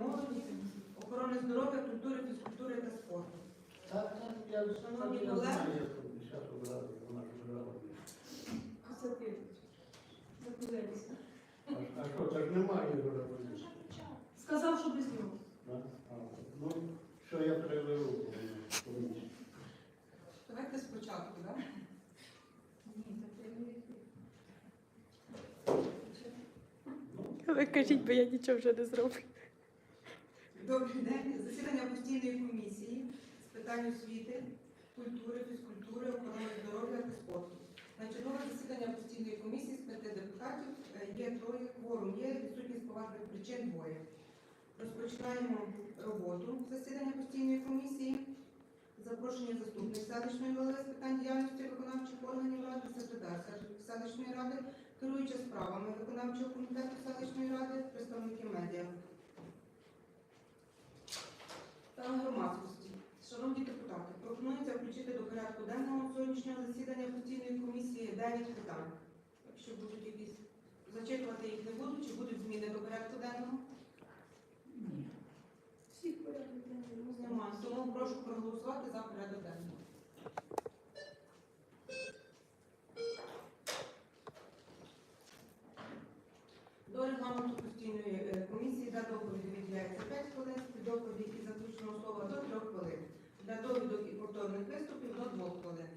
молоді, охорони здоров'я, культури, фізкультури та спорту. Так, так, я Шановні колеги. знаю, я тут зараз обрати, вона ж. А а що, так немає його робити? Сказав, що без нього. Да? А, Ну, що я переверну комісію. Давайте спочатку, так? Ви кажіть, бо я нічого вже не зроблю. Добрий день. Засідання постійної комісії з питань освіти, культури, фізкультури, охорони здоров'я та спорту. На чергове засідання постійної комісії з п'яти депутатів е, є троє кворум, є відсутність поважних причин двоє. Розпочинаємо роботу засідання постійної комісії. Запрошення заступник селищної голови з питань діяльності виконавчих органів ради, секретар селищної ради, керуюча справами виконавчого комітету селищної ради, представники медіа та громадськості. Шановні депутати, пропонується включити до порядку денного сьогоднішнього засідання постійної комісії 9 питань. Якщо будуть якісь зачитувати їх не буду, чи будуть зміни до порядку денного? Ні. Всіх порядок денний. Немає. Тому прошу проголосувати за порядок денний. До регламенту постійної е, комісії для доповіді виділяється 5 хвилин, доповіді і заключного слова до 3 хвилин. Для довідок і повторних виступів до 2 хвилин.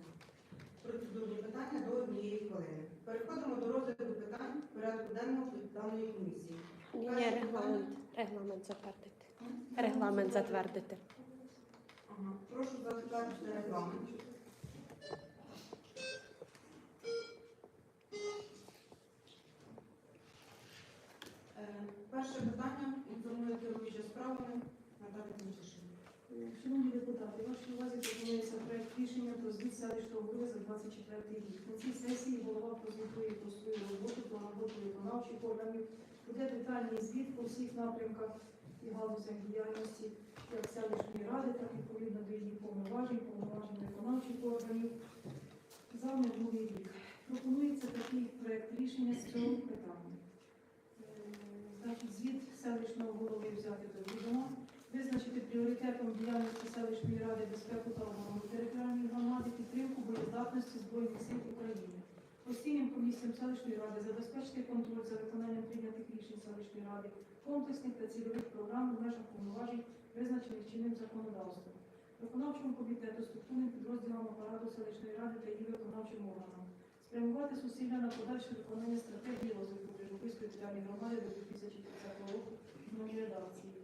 Процедурні питання до 1 хвилини. Переходимо до розгляду питань порядку денного даної комісії. Ні, ні, регламент. Регламент затвердити. Регламент затвердити. Ага. Прошу затвердити регламент. Е, Перше питання інформує керуюча справами Наталя Тимчишина. Шановні депутати, вашій увазі пропонується проект рішення про звіт селищного голови за 24 рік. На цій сесії голова прозвітує про свою роботу, про роботу виконавчих органів, буде детальний звіт по всіх напрямках і галузях діяльності як селищної ради, так і відповідно до її повноважень, повноважень виконавчих органів за минулий рік. Пропонується такий проект рішення з цього питання. Е, Значить, звіт селищного голови взяти до відома визначити пріоритетом діяльності селищної ради безпеку та оборону територіальної громади, підтримку боєздатності Збройних сил України. Постійним комісіям селищної ради забезпечити контроль за виконанням прийнятих рішень селищної ради, комплексних та цільових програм в межах повноважень, визначених чинним законодавством. Виконавчому комітету, структурним підрозділам апарату селищної ради та її виконавчим органам. Спрямувати зусилля на подальше виконання стратегії розвитку Прижупільської територіальної громади до 2030 року в редакції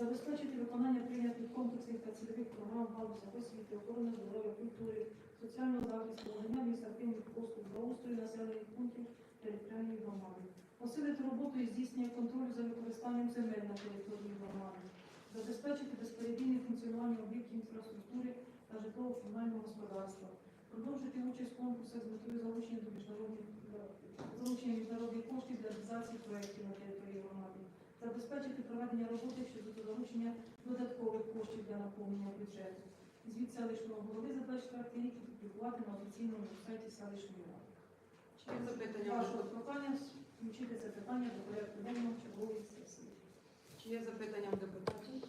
забезпечити виконання прийнятих комплексних та цільових програм в галузях освіти, охорони здоров'я, культури, соціального захисту, надання адміністративних послуг, благоустрою населених пунктів територіальної громади, посилити роботу і здійснення контролю за використанням земель на території громади, забезпечити безперебійне функціонування об'єктів інфраструктури та житлово-комунального господарства, продовжити участь в конкурсах з метою залучення до міжнародних залучення міжнародних коштів для реалізації проєктів на території громади забезпечити проведення роботи щодо залучення додаткових коштів для наповнення бюджету. Звіт селищного голови за 24 рік опублікувати на офіційному сайті селищної ради. Чи запитання? Вашого прохання включити це питання до порядку денного чергової сесії. Чи є запитання у депутатів?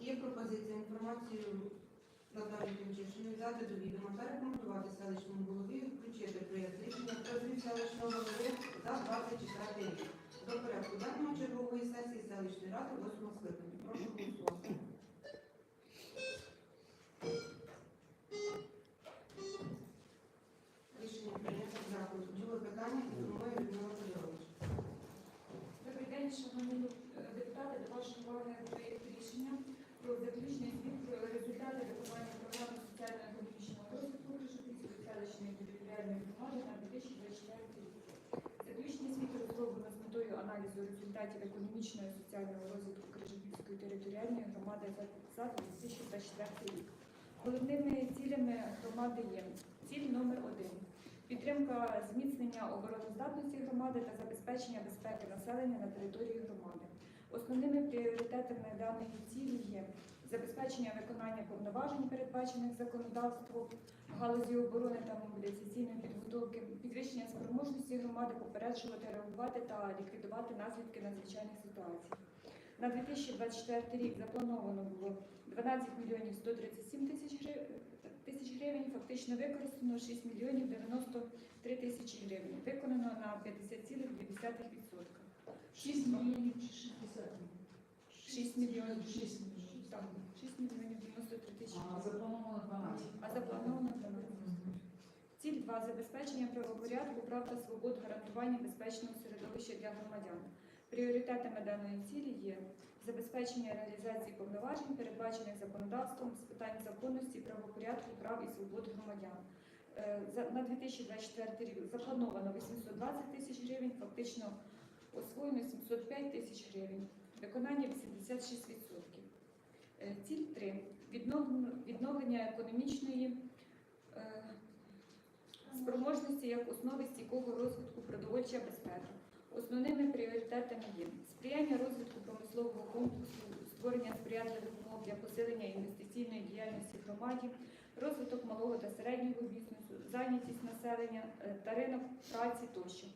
Є пропозиція інформацію Наталії Тимчишиної взяти до відома та рекомендувати селищному голові включити проєкт рішення про звіт селищного голови за 24 рік до порядку денного чергової сесії селищної ради 8 скликання. Прошу голосувати. Рішення прийнято. Дякую. Друге питання інформує Людмила Федорович. Добрий день, шановні е, депутати. До вашої уваги проєкт рішення про заключний звіт про результати виконання програми соціально-економічного розвитку Крижопільської селищної територіальної громади на 2024 рік. Заключний звіт розроблено з метою аналізу результатів економічного і соціального розвитку Крижопільської територіальної громади за за 2024 рік. Головними цілями громади є ціль номер один підтримка зміцнення обороноздатності громади та забезпечення безпеки населення на території громади. Основними пріоритетами даної цілі є забезпечення виконання повноважень, передбачених законодавством галузі оборони та мобілізаційної підготовки, підвищення спроможності громади попереджувати, реагувати та ліквідувати наслідки надзвичайних ситуацій. На 2024 рік заплановано було 12 мільйонів 137 тисяч гривень, фактично використано 6 мільйонів 93 тисячі гривень, виконано на 50,2%. 6 мільйонів чи 60 6 мільйонів. 6 мільйонів. Так, 6 мільйонів 93 тисячі. А заплановано 12. А заплановано 12. Ціль 2. Забезпечення правопорядку, прав та свобод, гарантування безпечного середовища для громадян. Пріоритетами даної цілі є забезпечення реалізації повноважень, передбачених законодавством з питань законності, правопорядку, прав і свобод громадян. Е, На 2024 рік заплановано 820 тисяч гривень, фактично освоєно 705 тисяч гривень, виконання 86%. Е, Ціль 3. Відновлення, економічної е, спроможності як основи стійкого розвитку продовольча безпека. Основними пріоритетами є сприяння розвитку промислового комплексу, створення сприятливих умов для посилення інвестиційної діяльності громаді, розвиток малого та середнього бізнесу, зайнятість населення е, та ринок праці тощо.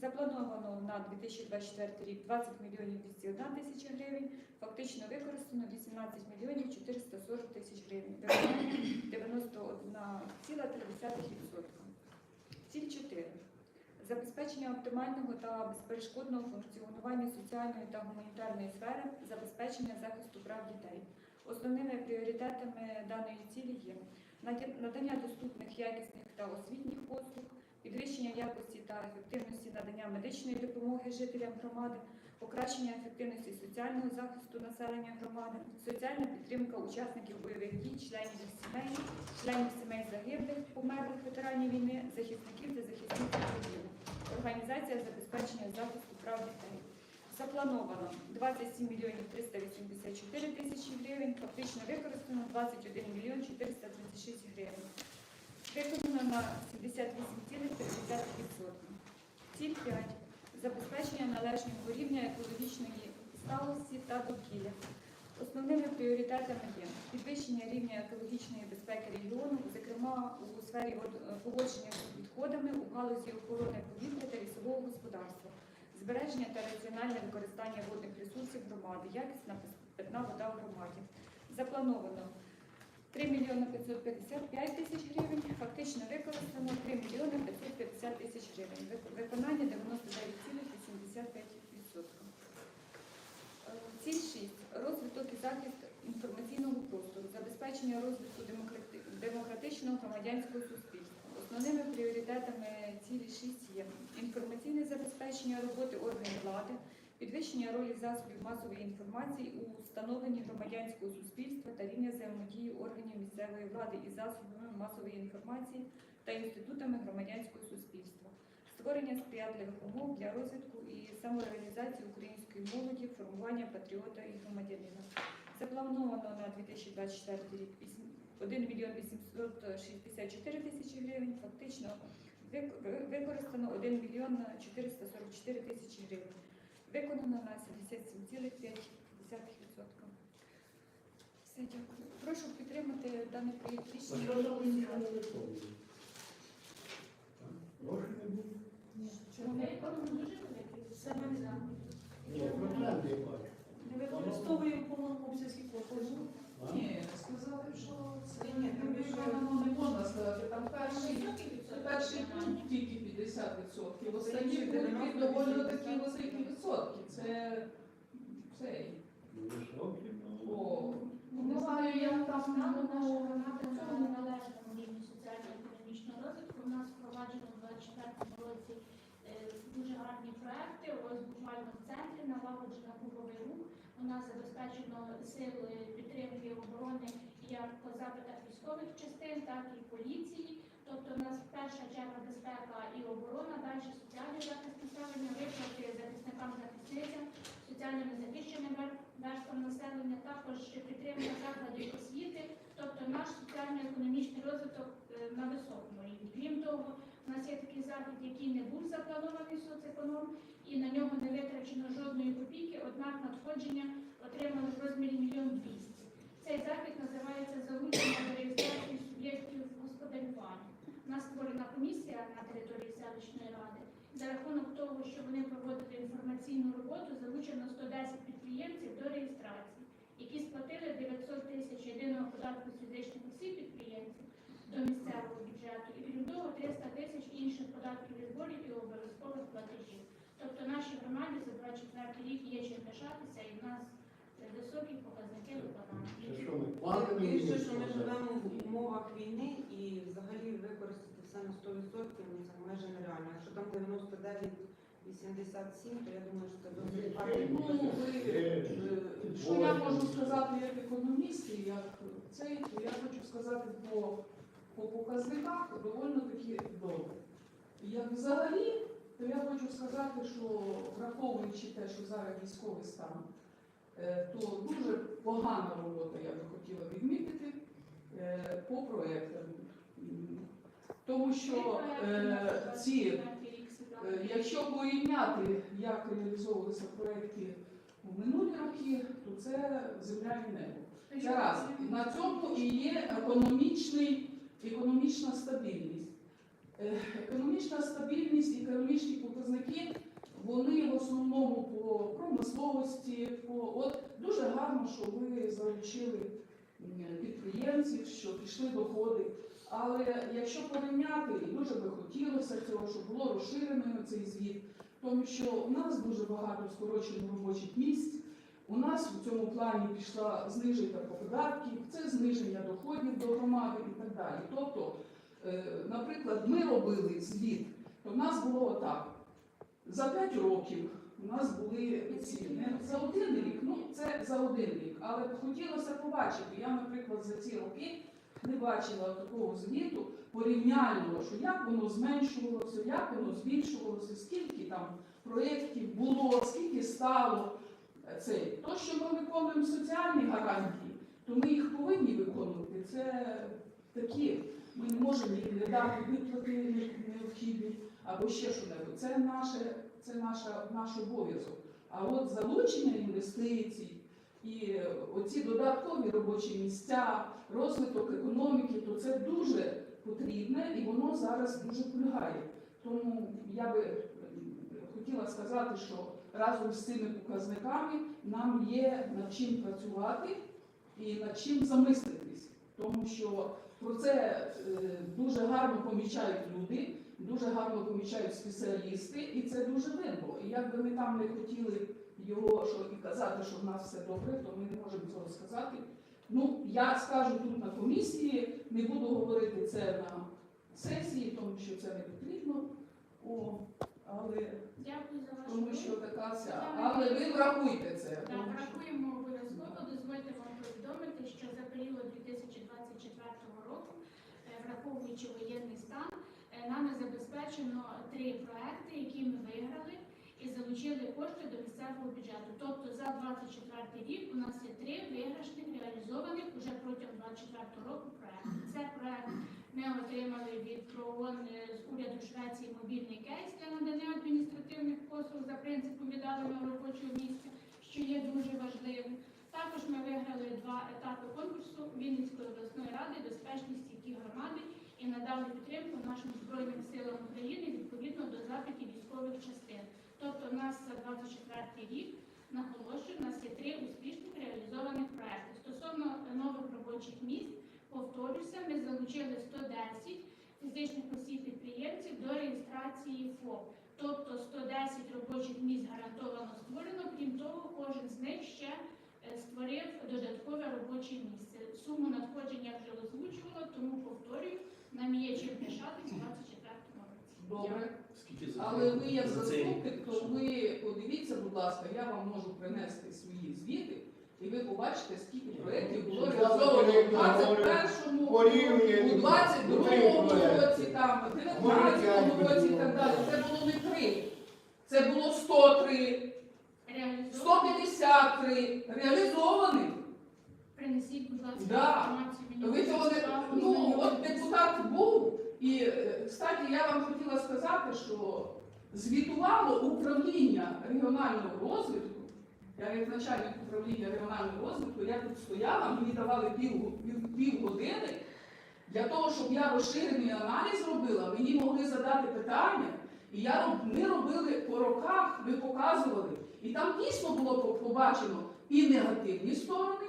Заплановано на 2024 рік 20 мільйонів 201 тисяча гривень, фактично використано 18 мільйонів 440 тисяч гривень, виконання 91,3%. Ціль 4. Забезпечення оптимального та безперешкодного функціонування соціальної та гуманітарної сфери, забезпечення захисту прав дітей. Основними пріоритетами даної цілі є надання доступних, якісних та освітніх послуг, підвищення якості та ефективності надання медичної допомоги жителям громади, покращення ефективності соціального захисту населення громади, соціальна підтримка учасників бойових дій, членів сімей, членів сімей загиблих, померлих ветеранів війни, захисників та захисниць України, організація забезпечення захисту прав дітей. Заплановано 27 мільйонів 384 тисячі гривень, фактично використано 21 мільйон 436 гривень. Виконано на 78,3%. Ціль 5. Забезпечення належного рівня екологічної сталості та довкілля. Основними пріоритетами є підвищення рівня екологічної безпеки регіону, зокрема у сфері од- поводження з відходами у галузі охорони повітря та лісового господарства, збереження та раціональне використання водних ресурсів громади, якісна питна вода в громаді. Заплановано 3 мільйони 555 тисяч гривень, фактично використано 3 мільйони 550 тисяч гривень. Вик- Виконання 99,85%. Е, Ціль 6. Розвиток і захист інформаційного простору, забезпечення розвитку демократичного громадянського суспільства. Основними пріоритетами цілі 6 є інформаційне забезпечення роботи органів влади, підвищення ролі засобів масової інформації у встановленні громадянського суспільства та рівня взаємодії органів місцевої влади із засобами масової інформації та інститутами громадянського суспільства, створення сприятливих умов для розвитку і самореалізації української молоді, формування патріота і громадянина. Заплановано на 2024 рік 1 мільйон 864 тисячі гривень, фактично використано 1 мільйон 444 тисячі гривень. Виконано на 77,5%. Все, дякую. Прошу підтримати даний проєкт А рішення. що ви не ми Ні, не використовуємо в повному обсязі. А? Ні, сказали, що це Ні, не виконано, не можна сказати. Там перший, пункт тільки 50%, останні Інші пункти 90, доволі 80. такі відсотки. Це цей. О, не знаю, я там Нам наша громада на неналежному рівні соціально-економічного розвитку. У нас впроваджено в 2024 році е, дуже гарні проекти. Ось буквально в центрі налагоджено груповий рух. У нас забезпечено сили підтримки оборони як по запитах військових частин, так і поліції. Тобто у нас перша черга безпека і оборона, далі соціальний захист населення, виплати захисникам захисницям, соціально незахищеним вер- верствам населення, також підтримка закладів освіти, тобто наш соціально-економічний розвиток е, на високому рівні. Крім того, у нас є такий захід, який не був запланований соцеконом, і на нього не витрачено жодної копійки, однак надходження отримали в розмірі мільйон двісті. Цей захід називається залучення до реєстрації суб'єктів господарювання. У нас створена комісія на території селищної ради. За рахунок того, що вони проводили інформаційну роботу, залучено 110 підприємців до реєстрації, які сплатили 900 тисяч єдиного податку фізичних осіб підприємців до місцевого бюджету і крім того 300 тисяч інших податків і зборів і обов'язкових платежів. Тобто нашій громаді за 24 рік є чим пишатися і в нас е, високі показники виконання. Це плани не Більше, що ми живемо в умовах війни і взагалі використати все на 100% ну, це майже нереально. Якщо там 99 87, то я думаю, що це досить Ну, ви, е, що я можу сказати як економіст і як цей, то я хочу сказати по, по показниках доволі таки добре. Як взагалі, то я хочу сказати, що враховуючи те, що зараз військовий стан, то дуже погана робота, я би хотіла відмітити, е, по проектам. Тому що е, ці Е, Якщо порівняти, як реалізовувалися проекти у минулі роки, то це земля і небо. Це раз. На цьому і є економічний, економічна стабільність. Е, Економічна стабільність економічні показники, вони в основному по промисловості, по от дуже гарно, що ви залучили підприємців, що пішли доходи. Але якщо порівняти, і дуже би хотілося цього, щоб було розширеною цей звіт, тому що у нас дуже багато скорочено робочих місць. У нас в цьому плані пішла зниження податків, це зниження доходів до громади і так далі. Тобто, е, наприклад, ми робили звіт, то в нас було отак. За 5 років у нас були ці не за один рік, ну це за один рік, але хотілося побачити. Я, наприклад, за ці роки не бачила такого звіту порівняльного, що як воно зменшувалося, як воно збільшувалося, скільки там проєктів було, скільки стало. Е, Це то, що ми виконуємо соціальні гарантії, то ми їх повинні виконувати. Це такі. Ми не можемо їм не дати виплати необхідні або ще що-небудь. Це наше, це наша, наш обов'язок. А от залучення інвестицій і оці додаткові робочі місця, розвиток економіки, то це дуже потрібне і воно зараз дуже полягає. Тому я би хотіла сказати, що разом з цими показниками нам є над чим працювати і над чим замислитись, тому що про це е, дуже гарно помічають люди, дуже гарно помічають спеціалісти, і це дуже видно. І як би ми там не хотіли його що і казати, що в нас все добре, то ми не можемо цього сказати. Ну, я скажу тут на комісії, не буду говорити це на сесії, тому що це не потрібно. О, але Дякую за вашу тому що така ця. Але ви врахуйте це. Так, тому що- рахуємо обов'язково. Дозвольте вам повідомити, що за період 2024 року, е, враховуючи воєнний стан, нами забезпечено три проекти, які ми виграли і залучили кошти до місцевого бюджету. Тобто за 24 рік у нас є три виграшних реалізованих уже протягом 24 року проекти. Це проект ми отримали від ПРООН е, з уряду Швеції мобільний кейс для надання адміністративних послуг за принципом віддаленого робочого місця, що є дуже важливим. Також ми виграли два етапи конкурсу Вінницької обласної ради безпечність стійкі громади і надали підтримку нашим Збройним силам України відповідно до запитів військових частин. Тобто, у нас за 24 рік наголошую, у нас є три успішних реалізованих проекти. Стосовно нових робочих місць, повторюся, ми залучили 110 фізичних осіб підприємців до реєстрації ФОП. Тобто 110 робочих місць гарантовано створено. Крім того, кожен з них ще е, створив додаткове робоче місце. Суму надходження вже озвучувала, тому повторюю, нам є чим пишатись у 24 році. Добре. Скільки за Але ви як за цей заступник, то ви подивіться, будь ласка, я вам можу принести свої звіти, і ви побачите, скільки проєктів було Я реалізовано в попередньо говорю, 21-му, у 22-му три році, там, в 19-му році і так далі. Це було не три. Це було 103, Реалізовано. 153 реалізованих. Принесіть, будь ласка, Да. інформацію Ви цього не ну от депутат був, і е, кстати, я вам хотіла сказати, що звітувало управління регіонального розвитку Я як начальник управління регіонального розвитку, я тут стояла, мені давали пів, пів, пів години для того, щоб я розширений аналіз робила, мені могли задати питання. І я, ми робили по роках, ми показували. І там дійсно було побачено і негативні сторони,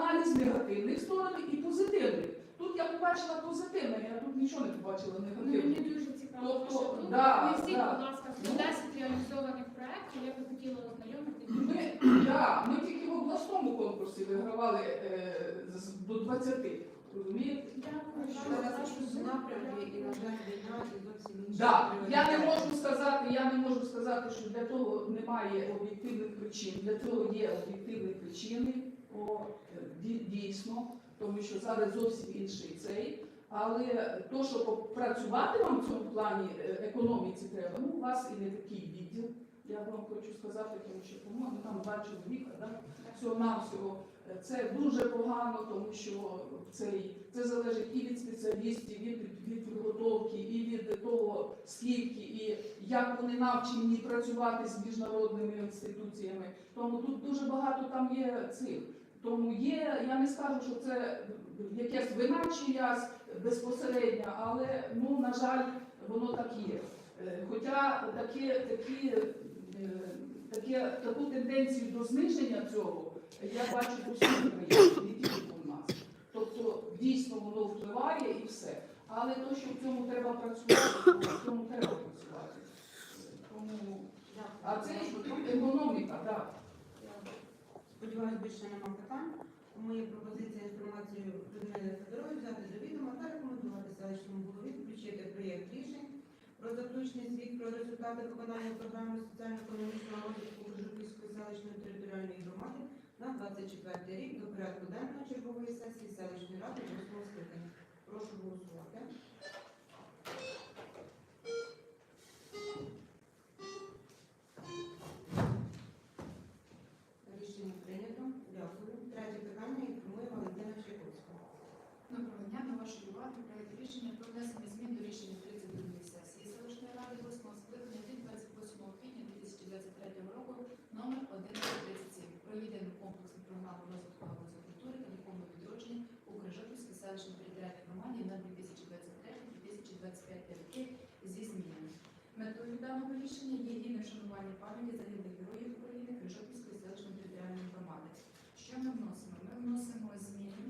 аналіз негативних сторон і позитивних. Тут я побачила позитивне, я тут нічого не побачила Ну, негативного. Мені дуже цікаво, Тобто, що тут да, не всі, да. будь ласка, 110 реалізованих проєктів, я би хотіла ознайомити. Ми, да, ми тільки в обласному конкурсі вигравали е, до 20. Розумієте? Да, я не можу сказати, я не можу сказати, що для того немає об'єктивних причин. Для цього є об'єктивні причини, о, е, дійсно, тому що зараз зовсім інший цей. Але то, що попрацювати вам в цьому плані е, економіці треба, ну у вас і не такий відділ. Я вам хочу сказати, тому що по-моєму там два чоловіка, да? всього навсього. Це дуже погано, тому що цей, це залежить і від спеціалістів, і від, від підготовки, і від того, скільки і як вони навчені працювати з міжнародними інституціями. Тому тут дуже багато там є цих. Тому є, я не скажу, що це якась вина чиясь безпосередня, але ну, на жаль, воно так є. Е, Хоча такі, такі, е, таке, таку тенденцію до зниження цього я бачу по всій Україні, не тільки у нас. Тобто дійсно воно впливає і все. Але то, що в цьому треба працювати, в цьому треба працювати. Тому, а це економіка, так. Сподіваюсь, більше нема питань. Тому є пропозиція інформацію Людмили Федорової взяти до відома та рекомендувати селищному голові включити проєкт рішень про заключний звіт про результати виконання програми соціально-економічного розвитку Кожухівської селищної територіальної громади на 24 рік до порядку денного чергової сесії селищної ради 8 скликання. Прошу голосувати. Рішення прийнято. Дякую. Третє питання інформує Валентина Чайковська. Доброго дня. На вашу увагу проект рішення про внесення змін до рішення 32 сесії селищної ради 8 скликання від 28 квітня 2023 року номер 1137 про єдину комплексну програму розвитку галузі культури та духовного відродження у Крижопільській селищній територіальній громаді на 2023-2025 роки зі змінами. Метою даного рішення є гідне вшанування пам'яті загиблих героїв України Крижопільської селищної територіальної громади. Що ми вносимо? Ми вносимо зміни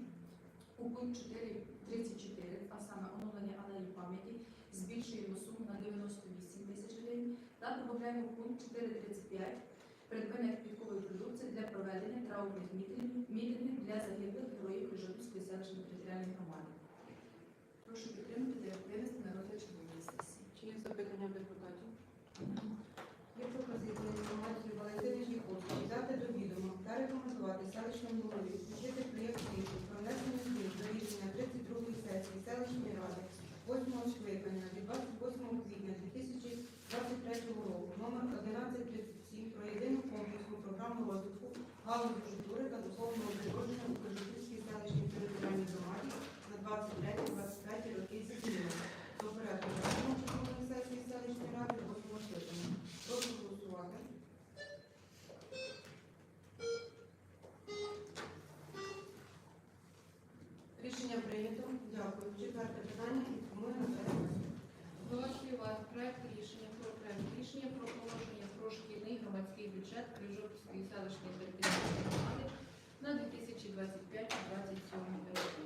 у пункт 4.34, а саме оновлення алеї пам'яті, збільшуємо суму на 98 тисяч гривень та додаємо пункт 4.35 придбання квіткової продукції для проведення траурних мітингів, для загиблих героїв Крижопільської селищної територіальної громади. Прошу підтримати та винести на розгляд чергової сесії. Чи є запитання депутатів? Є пропозиція інформацію Валентини Чайковської взяти до відома та рекомендувати селищному голові включити проєкт рішень про внесення змін до рішення 32 сесії селищної ради 8 скликання від 28 квітня 2023 року номер 1137 про єдину комплексну програму розвитку галузі культури та духовного відродження у Кожухівській селищній територіальній громаді на 23-25 роки зі змінами до порядку чергової сесії селищної ради 8 скликання. Прошу голосувати. Рішення прийнято. Дякую. Четверте питання інформує Наталія. До вашої уваги проект рішення про проект рішення про положення про шкільний громадський бюджет Крижопільської селищної територіальної громади на 2025-2027 роки.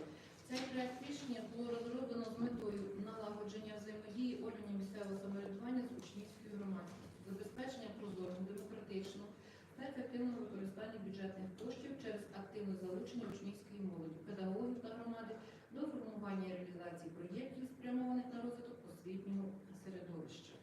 Цей проект рішення було розроблено з метою налагодження взаємодії органів місцевого самоврядування з учнівською громадськістю, забезпечення прозорого, демократичного та ефективного використання бюджетних коштів через активне залучення учнівської молоді, педагогів та громади до формування і реалізації проєктів, спрямованих на розвиток освітнього середовища.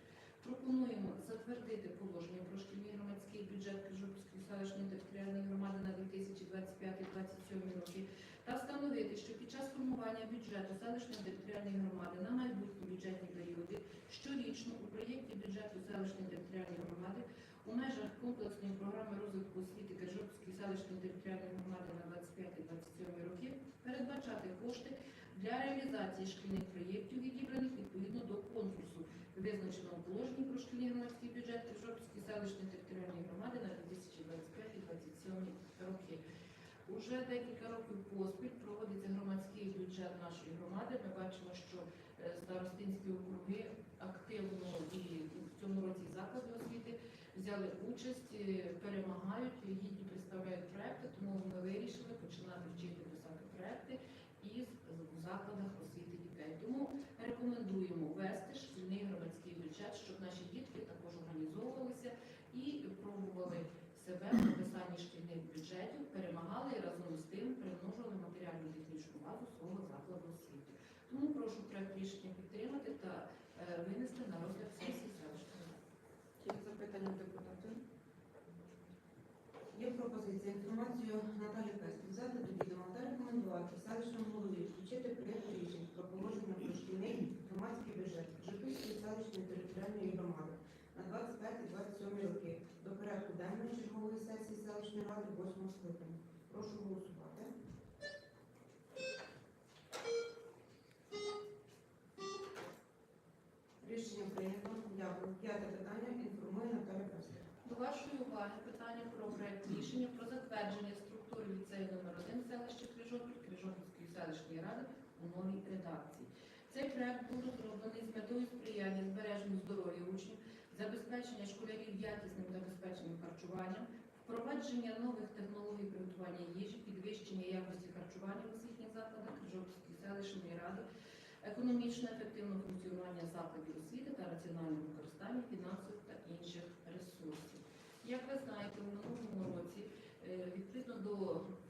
Пропонуємо затвердити положення про шкільний громадський бюджет Крижопільської селищної територіальної громади на 2025-2027 роки та встановити, що під час формування бюджету селищної територіальної громади на майбутні бюджетні періоди щорічно у проєкті бюджету селищної територіальної громади у межах комплексної програми розвитку освіти Крижопільської селищної територіальної громади на 25-27 роки передбачати кошти для реалізації шкільних проєктів, відібраних відповідно до конкурсу, визначеного положенні про шкільний громадський бюджет Крижопільської селищної територіальної громади на 2025-2027 роки. Уже декілька років поспіль проводиться громадський бюджет нашої громади. Ми бачимо, що е, старостинські округи активно і в цьому році заклади освіти взяли участь, е, перемагають, гідні представляють проекти, тому ми вирішили починати вчити писати проекти із в закладах освіти дітей. Тому рекомендуємо ввести шкільний громадський бюджет, щоб наші дітки також організовувалися і пробували себе в написанні шкільних бюджетів, перемагали і разом з тим примножували матеріальну технічну базу свого закладу освіти. Тому прошу проект рішення підтримати та е, винести на розгляд сесії селищної ради. Запитання депутатів? Є пропозиція інформацію Наталі Пест взяти до відома та рекомендувати селищному голові включити проєкт рішень про положення про громадський бюджет Житомирської селищної територіальної громади на 25-27 роки до порядку денної чергової сесії селищної ради 8 скликання. Прошу голосувати. До вашої уваги питання про проект рішення про затвердження структури ліцею номер 1 селища Крижопіль Крижопільської селищної ради у новій редакції. Цей проект був розроблений з метою сприяння збереженню здоров'я учнів, забезпечення школярів якісним та безпечним харчуванням, впровадження нових технологій приготування їжі, підвищення якості харчування в освітніх закладах Крижопільської селищної ради, економічне ефективне функціонування закладів освіти та раціональне використання фінансових та інших ресурсів. Як ви знаєте, у минулому році, е, відповідно до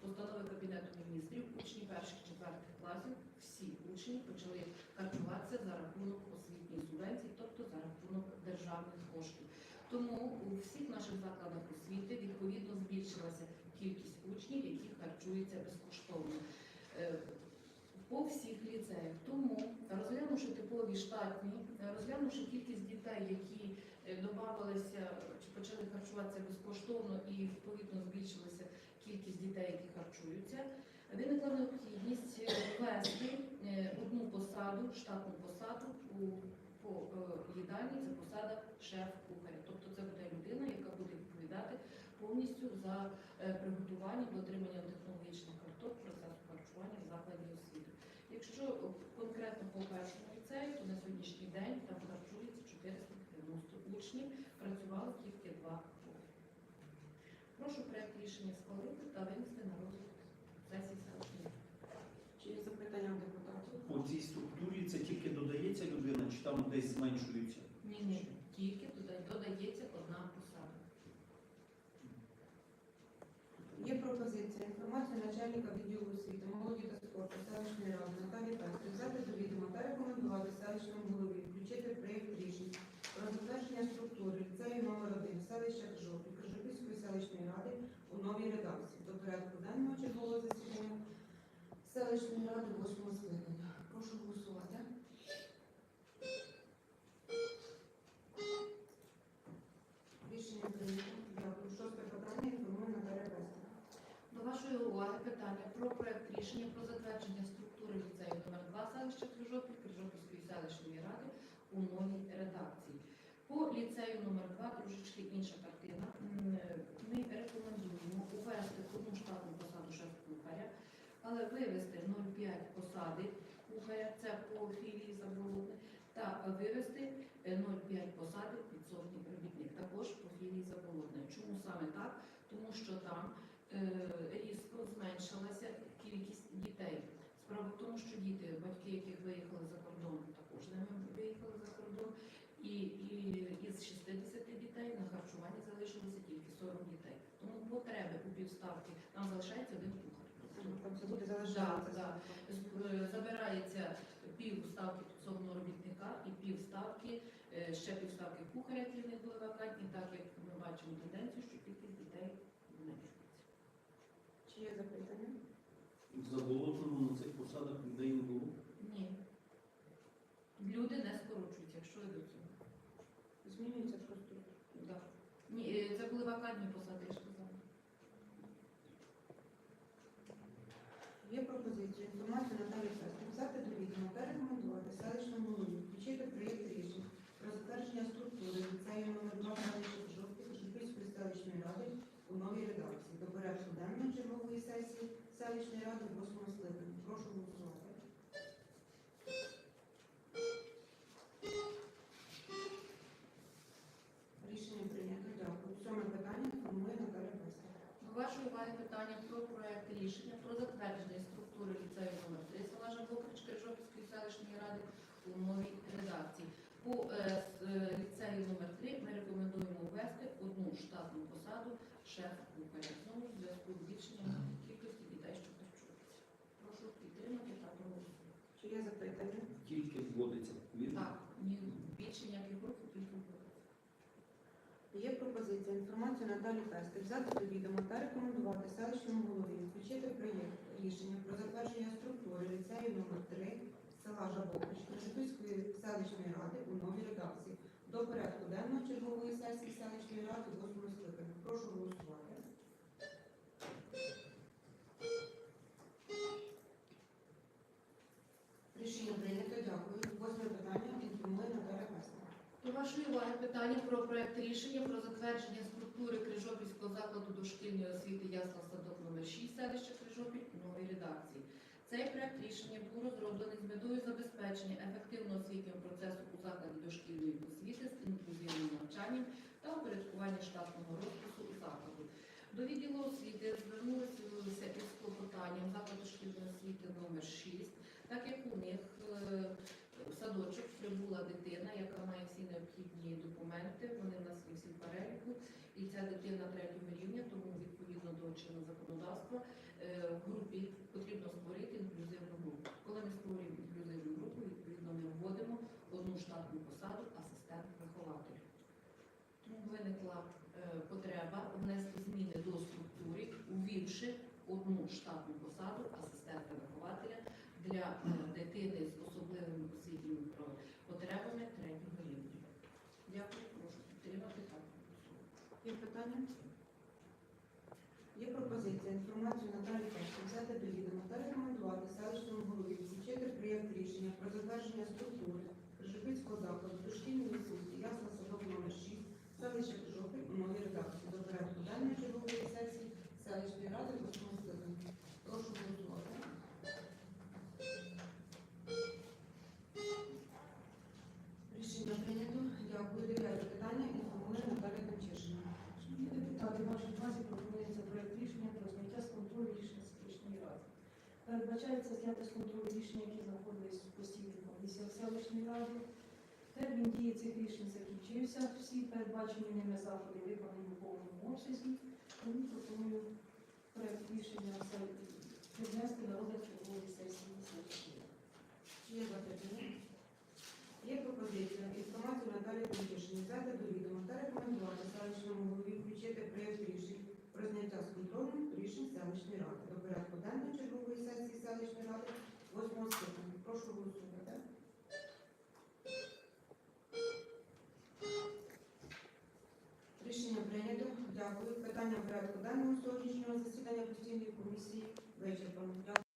постанови Кабінету міністрів, учні перших четвертих класів, всі учні почали харчуватися за рахунок освітньої субвенції, тобто за рахунок державних коштів. Тому у всіх наших закладах освіти відповідно збільшилася кількість учнів, які харчуються безкоштовно. Е, По всіх ліцеях. Тому, розглянувши типові штатні, розглянувши кількість дітей, які додавалися чи почали харчуватися безкоштовно і відповідно збільшилася кількість дітей, які харчуються, виникла необхідність е, ввести е, одну посаду, штатну посаду у по е, їдальні, це посада шеф-кухаря. Тобто це буде людина, яка буде відповідати повністю за е, приготування до отримання технологічних карток процесу харчування в закладі освіти. Якщо е, конкретно по першому ліцею, то на сьогоднішній день там харчується 490 учнів, працювало тільки два роки. Прошу проект рішення схвалити та винести на розгляд сесії селищної. Чи є запитання у депутатів? По цій структурі це тільки додається людина, чи там десь зменшується? Ні, ні, тільки додається одна посада. Є пропозиція інформацію начальника відділу освіти, молоді та спорту селищної ради Наталії Пески взяти до відома та рекомендувати селищному голові проєкт про затвердження структури ліцею номер 1 селища Крижопіль Крижопільської селищної ради у новій редакції до порядку денного чергового засідання селищної ради 8 скликання. Прошу голосувати. Рішення прийнято. Дякую. Шосте питання інформує Наталія Песка. До вашої уваги питання про проект рішення про затвердження структури ліцею номер 2 селища Крижопіль Крижопільської селищної ради у новій редакції. По ліцею номер 2 трошечки інша картина. Ми рекомендуємо увести одну штатну посаду шеф-кухаря, але вивести 0,5 посади кухаря, це по філії заболотне, та вивести е, 0,5 посади підсобний робітник, також по філії заболотне. Чому саме так? Тому що там е, різко зменшилася кількість дітей. Справа в тому, що діти, батьки, яких виїхали за кордон, також ними виїхали за кордон, на залишилося тільки 40 дітей. Тому потреби у півставки нам залишається один кухар. Буде залишатися. да. З- Забирається пів ставки підсобного робітника і пів ставки, е, ще пів ставки кухаря, які в них були вакантні, так як ми бачимо тенденцію, що кількість дітей зменшується. Чи є запитання? В на цих посадах людей не було. Ні. Люди не скорочуються, якщо йдуть. Змінюється вакантні посади, я ж. Є пропозиція інформацію Наталі Пески взяти до відома та селищному голові включити проєкт рішень про затвердження структури ліцею номер 2 селища Жовтих Житомирської селищної ради у новій редакції до порядку денного чергової сесії селищної ради штатну посаду шеф-кухаря. Знову в зв'язку з збільшенням кількості дітей, що харчуються. Прошу підтримати та проголосувати. Чи є запитання? Тільки вводиться. Вірно? Так, ні більше ніяких груп, тільки вводиться. Є пропозиція інформацію Наталі Пестик взяти до відома та рекомендувати селищному голові включити проєкт рішення про затвердження структури ліцею номер 3 села Жабокрич Крижопільської селищної ради у новій редакції до порядку денного ради восьмого скликання. Прошу голосувати. Рішення прийнято. Дякую. Восьме питання інформує Наталя Пестик. До вашої уваги питання про проект рішення про затвердження структури Крижопільського закладу дошкільної освіти ясла садок номер 6 селища Крижопіль у новій редакції. Цей проект рішення був розроблений з метою забезпечення ефективного освітнього процесу у закладі дошкільної освіти з інклюзивним навчанням та упорядкування штатного розпису закладу. До відділу освіти звернулися із клопотанням закладу дошкільної освіти номер 6, так як у них е, в садочок прибула дитина, яка має всі необхідні документи. Вони в нас є всі в переліку, і ця дитина третього рівня, тому відповідно до чинного законодавства е, в групі потрібно створити інклюзивну одну штатну посаду асистента вихователя для е, дитини з особливими освітніми потребами третього рівня. Дякую, прошу підтримати та Є питання? Є пропозиція. Інформацію Наталії Пешкін взяти до відома та рекомендувати селищному голові включити проєкт рішення про затвердження структури Житницького закладу дошкільної освіти ясна садок номер 6 селища Жовтий у новій редакції. До порядку денної живої сесії селищної ради 8 селищної ради. Передбачається зняти з контролю рішення, які знаходились в постійних комісіях селищної ради. Термін дії цих рішень закінчився. Всі передбачені ними заходи виконані в повному обсязі. Тому пропоную проект рішення віднести на розгляд чергової сесії селищної ради. Чи є запитання? Є пропозиція інформацію Наталі Демчишині взяти до відома та рекомендувати селищному голові включити проєкт рішень про зняття з контролю рішень селищної ради денної чергової сесії селищної ради восьмого скликання. Прошу голосувати. Рішення прийнято. Дякую. Питання порядку денного сьогоднішнього засідання постійної комісії вичерпано.